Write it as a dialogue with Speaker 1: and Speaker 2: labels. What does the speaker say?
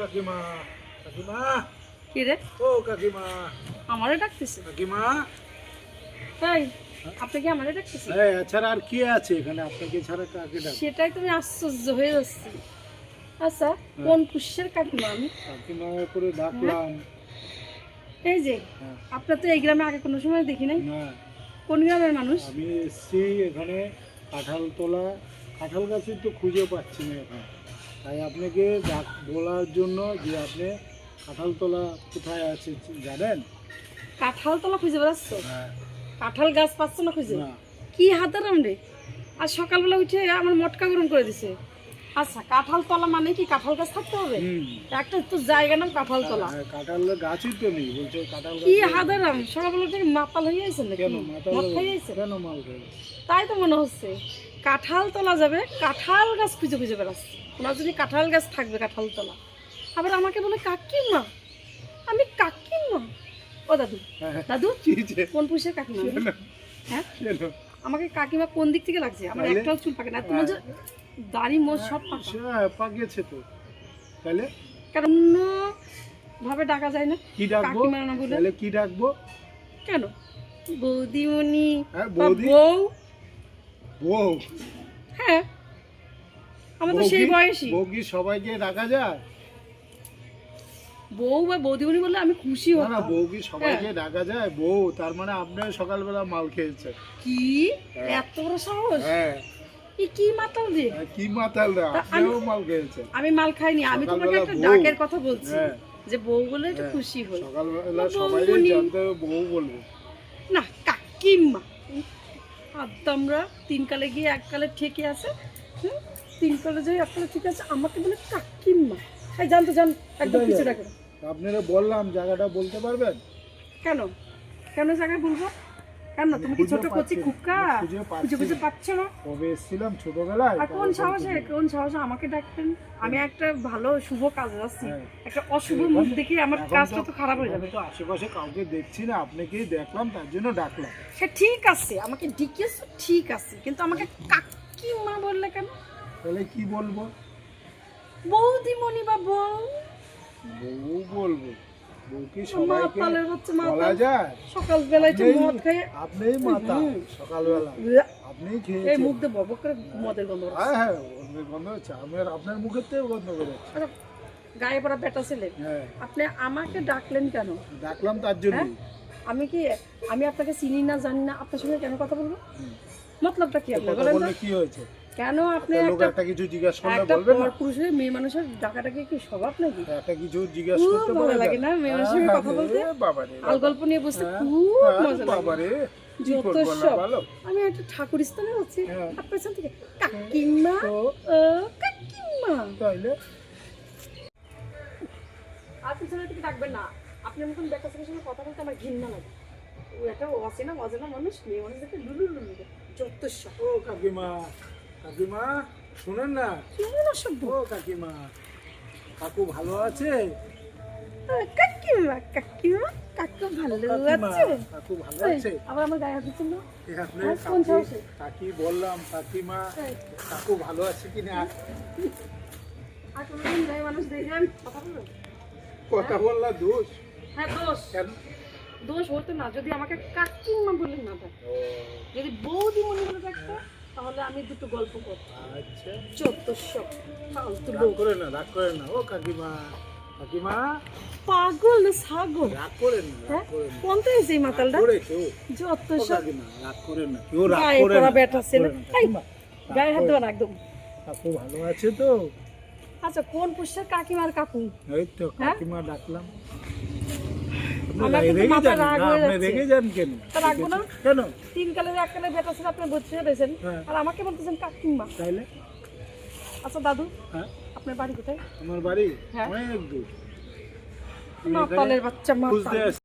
Speaker 1: কাকিমা কাকিমা।
Speaker 2: কি রে?
Speaker 1: ও কাকিমা।
Speaker 2: আমারও ডাকতেছে?
Speaker 1: কাকিমা।
Speaker 2: তাই? আপনি কি আমারও ডাকতেছে
Speaker 1: এই এছাড়া আর কে আছে এখানে? আপনাকে ছাড়া কাকে ডাক
Speaker 2: সেটাই তুমি আশ্চর্য হয়ে যাচ্ছি। আচ্ছা কোন পুষ্যের কাকিমা আমি?
Speaker 1: কাকিমা করে ডাকলাম।
Speaker 2: এই যে
Speaker 1: হ্যাঁ।
Speaker 2: আপনার তো এই গ্রামে আগে কোনো সময় দেখি নাই। কোন গ্রামের মানুষ?
Speaker 1: আমি এসছি এখানে কাঁঠাল তোলা কাঁঠাল গাছের তো খুঁজে পাচ্ছি না এখন। তাই আপনাকে বলার জন্য যে আপনি কাঁঠালতলা কোথায় আছে জানেন?
Speaker 2: কাঁঠাল তলা খুঁজে বেড়াচ্ছ?
Speaker 1: হ্যাঁ।
Speaker 2: কাঁঠাল গাছ পাচ্ছ না খুঁজে? কি হাতারাম রে? আর সকালবেলা উঠে আমার মটকা গরম করে দিছে। আচ্ছা কাঁঠাল তলা মানে কি কাঁঠাল গাছ থাকতে হবে? একটা তো জায়গা নাম কাঁঠাল তলা
Speaker 1: হ্যাঁ, কাঁঠাল গাছই তো নেই বলছে কাঁঠাল
Speaker 2: কি হাদারাম সকালবেলা থেকে মাতাল হয়ে গেছে নাকি?
Speaker 1: কেন?
Speaker 2: মদ
Speaker 1: মাল
Speaker 2: তাই তো মনে হচ্ছে। কাঁঠাল তোলা যাবে কাঁঠাল গাছ খুঁজে খুঁজে বেড়াচ্ছে। ওনার যদি কাঁঠাল গাছ থাকবে কাঁঠাল তোলা। আবার আমাকে বলে কাকিমা আমি কাকিমা। ও দাদু
Speaker 1: হ্যাঁ,
Speaker 2: দাদু
Speaker 1: কি যে?
Speaker 2: কোন পুষের কাকিমা? হ্যাঁ? আমাকে কাকিমা কোন দিক থেকে লাগছে? আমার? একটাও চুল পাকে না। তোমার যে দাড়ি মোজ সব
Speaker 1: হ্যাঁ, পাকিয়েছে তো। তাহলে?
Speaker 2: কারণ ভাবে ডাকা যায় না?
Speaker 1: কি ডাকবো?
Speaker 2: কাকিমা না বলে?
Speaker 1: তাহলে কি ডাকবো?
Speaker 2: কেন? বৌদিমণি
Speaker 1: হ্যাঁ
Speaker 2: বউ
Speaker 1: বউ?
Speaker 2: হ্যাঁ। আমার তো
Speaker 1: বউ
Speaker 2: সেই বয়সী।
Speaker 1: বউ কি সবাইকে যায়?
Speaker 2: বউ বা বৌদিমণি বললে আমি খুশি
Speaker 1: না না বউ কি সবাইকে
Speaker 2: হ্যাঁ।
Speaker 1: ডাকা যায়। বউ তার মানে আপনার সকালবেলা মাল
Speaker 2: কি?
Speaker 1: হ্যাঁ।
Speaker 2: এত বড় সাহস?
Speaker 1: হ্যাঁ।
Speaker 2: কি মাতাল
Speaker 1: হ্যাঁ, কি মাতাল আপনিও মাল খেয়েছেন
Speaker 2: আমি মাল খাইনি আমি তোমাকে একটা ডাকের কথা বলছি। যে বউ বলে একটু
Speaker 1: হ্যাঁ।
Speaker 2: খুশি
Speaker 1: সকালবেলা সবাই জানতে বউ বলব।
Speaker 2: না কাকিমা। আমরা তিনকালে গিয়ে এক কালে ঠেকে আছে। হুম? তিন কালে যাই এককালে ঠিক আছে আমাকে বলে কাকিমা এই জানতো জান একদম কিছু
Speaker 1: রাখেন
Speaker 2: ডাকে
Speaker 1: আপনারা বললাম জায়গাটা বলতে পারবেন?
Speaker 2: কেন? কেন জায়গায় বলব? কেন তুমি কি ছোট
Speaker 1: না।
Speaker 2: খুকা
Speaker 1: খুঁজে
Speaker 2: খুঁজে পাচ্ছ? না
Speaker 1: কবে এসেছিলাম ছোটবেলায়
Speaker 2: আর কোন সাহসে কোন সাহসে আমাকে ডাকতেন আমি একটা ভালো শুভ কাজে যাচ্ছি
Speaker 1: হ্যাঁ।
Speaker 2: একটা অশুভ মুখ দেখে আমার কাজটা তো খারাপ হয়ে যাবে।
Speaker 1: তো আশেপাশে কাউকে দেখছি না আপনাকেই দেখলাম তার জন্য ডাকলাম।
Speaker 2: সে ঠিক আছে আমাকে ডিকেছ ঠিক আছে। কিন্তু আমাকে কাকিমা বললে কেন?
Speaker 1: তাহলে কি বলব?
Speaker 2: বৌদিমণি বা বউ?
Speaker 1: বউ বলব। বউ সবাইকে বলা যায়।
Speaker 2: সকাল বেলায় মদ খেয়ে।
Speaker 1: আপনিই মাতা
Speaker 2: হুম।
Speaker 1: সকালবেলা। আপনিই
Speaker 2: এই মুখ দিয়ে বকবক করে মদের গন্ধ
Speaker 1: হ্যাঁ হ্যাঁ গন্ধ- গন্ধ হচ্ছে আমার আপনার মুখের থেকে গন্ধ বেরোচ্ছে।
Speaker 2: আচ্ছা, গায়ে পড়া বেটা ছেলে।
Speaker 1: হ্যাঁ।
Speaker 2: আপনি আমাকে ডাকলেন কেন?
Speaker 1: ডাকলাম তার জন্য?
Speaker 2: আমি কি আমি আপনাকে চিনি না জানি না আপনার সঙ্গে কেন কথা বলব? মতলবটা কি আপনার? বলেন
Speaker 1: কি হয়েছে?
Speaker 2: কেন আপনি
Speaker 1: একটা কিছু জিজ্ঞাসা করলে বলবেন না?
Speaker 2: পুরুষের মেয়ে মানুষের ডাকাটাকে কি স্বভাব নাকি?
Speaker 1: একটা কিছু জিজ্ঞাসা করতে
Speaker 2: ভালো লাগে না মেয়ে মানুষের কথা বলতে?
Speaker 1: বাবা রে
Speaker 2: আল গল্প নিয়ে বসতে
Speaker 1: হ্যাঁ,
Speaker 2: খুব
Speaker 1: হ্যাঁ,
Speaker 2: মজা লাগে।
Speaker 1: বাবা রে
Speaker 2: যত সব আমি একটা ঠাকুর স্থানে যাচ্ছি
Speaker 1: হ্যাঁ।
Speaker 2: আর পেছন থেকে কাকিমা ও। কাকিমা।
Speaker 1: তাইলে?
Speaker 2: আর পিছনে থেকে ডাকবেন না। আপনি মতন ছেলের সঙ্গে কথা বলতে আমার ঘৃণা লাগে। ও একটা অচেনা অজানা মানুষ মেয়ে মানুষ দেখে লুলু লুলু। যত সব
Speaker 1: ও কাকিমা কাকিমা শুনেন না?
Speaker 2: কেমন অসভ্য।
Speaker 1: ও কাকিমা কাকু ভালো আছে?
Speaker 2: কাকিমা কাকিমা কাকু ভালো আছে।
Speaker 1: কাকু ভালো আছে?
Speaker 2: আবার আমার গায়ে হাত না?
Speaker 1: আপনি কাকি বললাম কাকিমা কাকু ভালো আছে কি না?
Speaker 2: আর কোনোদিন গায়ে মানুষ দেখবেন কথা বলবেন
Speaker 1: কথা বললা দোষ?
Speaker 2: হ্যাঁ দোষ।
Speaker 1: কেন?
Speaker 2: দোষ হতো না যদি আমাকে কাকিমা বলে না যদি বৌদি মনে করে থাকতো তাহলে আমি দুটো গল্প
Speaker 1: আচ্ছা।
Speaker 2: চোদ্দশো। ফালতু
Speaker 1: রাগ করে না রাগ করে না। ও কাকিমা কাকিমা।
Speaker 2: পাগল না ছাগল?
Speaker 1: রাগ করে না
Speaker 2: হ্যাঁ? এই মাতালটা।
Speaker 1: করে কেউ
Speaker 2: যত
Speaker 1: ও
Speaker 2: সব
Speaker 1: কাকিমা রাগ করে না। কেউ রাগ
Speaker 2: গায়ে
Speaker 1: করে না।
Speaker 2: বেটা ছেলে।
Speaker 1: না,
Speaker 2: এই,
Speaker 1: কাকিমা,
Speaker 2: গায়ে হাত দেওয়া একদম।
Speaker 1: কাকু ভালো আছে তো?
Speaker 2: আচ্ছা কোন পুষ্যের কাকিমার কাকু?
Speaker 1: এই তো
Speaker 2: হ্যাঁ?
Speaker 1: কাকিমা ডাকলাম।
Speaker 2: তিন কালের এক কালের বেটা ছেলে আপনি বুঝতে পেরেছেন
Speaker 1: হ্যাঁ।
Speaker 2: আর আমাকে বলতেছেন কাকিমা।
Speaker 1: তাইলে?
Speaker 2: আচ্ছা দাদু
Speaker 1: হ্যাঁ?
Speaker 2: আপনার বাড়ি কোথায়?
Speaker 1: আমার বাড়ি
Speaker 2: হ্যাঁ।
Speaker 1: অনেক দূর।
Speaker 2: বাচ্চা